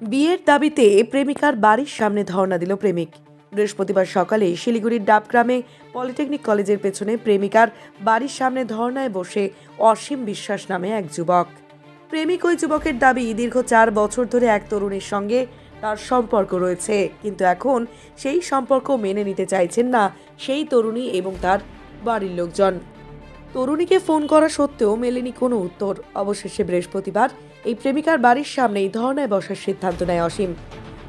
বিয়ের দাবিতে প্রেমিকার বাড়ির সামনে ধর্ণা দিল প্রেমিক। বৃহস্পতিবার সকালে শিলিগুড়ির ডাবগ্রামে পলিটেকনিক কলেজের পেছনে প্রেমিকার বাড়ির সামনে ধর্ণায় বসে অসীম বিশ্বাস নামে এক যুবক। প্রেমিক ওই যুবকের দাবি, দীর্ঘ চার বছর ধরে এক তরুণীর সঙ্গে তার সম্পর্ক রয়েছে, কিন্তু এখন সেই সম্পর্ক মেনে নিতে চাইছেন না সেই তরুণী এবং তার বাড়ির লোকজন। তরুণীকে ফোন করা সত্ত্বেও মেলেনি কোনো উত্তর। অবশেষে বৃহস্পতিবার এই প্রেমিকার বাড়ির সামনেই ধর্নায় বসার সিদ্ধান্ত নেয় অসীম।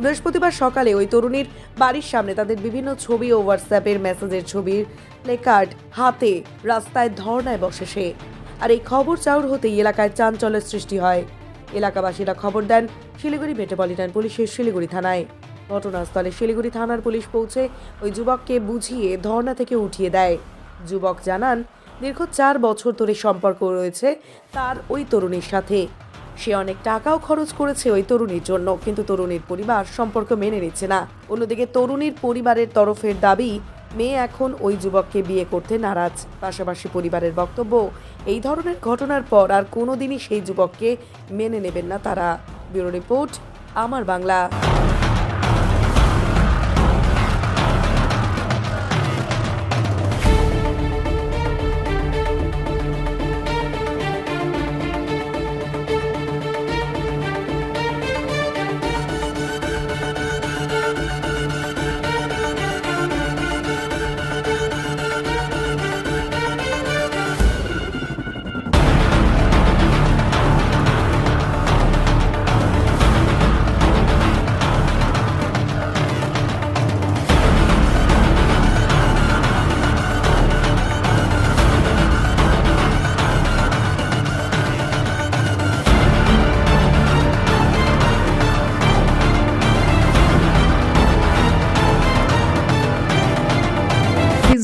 বৃহস্পতিবার সকালে ওই তরুণীর বাড়ির সামনে তাদের বিভিন্ন ছবি ও হোয়াটসঅ্যাপের মেসেজের ছবির প্লেকার্ড হাতে রাস্তায় ধর্নায় বসে সে। আর এই খবর চাউর হতেই এলাকায় চাঞ্চল্যের সৃষ্টি হয়। এলাকাবাসীরা খবর দেন, শিলিগুড়ি মেট্রোপলিটন পুলিশের শিলিগুড়ি থানায়। ঘটনাস্থলে শিলিগুড়ি থানার পুলিশ পৌঁছে ওই যুবককে বুঝিয়ে ধর্না থেকে উঠিয়ে দেয়। যুবক জানান দীর্ঘ চার বছর ধরে সম্পর্ক রয়েছে তার ওই তরুণীর সাথে। সে অনেক টাকাও খরচ করেছে ওই তরুণীর জন্য, কিন্তু তরুণীর পরিবার সম্পর্ক মেনে নিচ্ছে না। অন্যদিকে তরুণীর পরিবারের তরফের দাবি, মেয়ে এখন ওই যুবককে বিয়ে করতে নারাজ। পাশাপাশি পরিবারের বক্তব্য, এই ধরনের ঘটনার পর আর কোনোদিনই সেই যুবককে মেনে নেবেন না তারা। ব্যুরো রিপোর্ট, আমার বাংলা।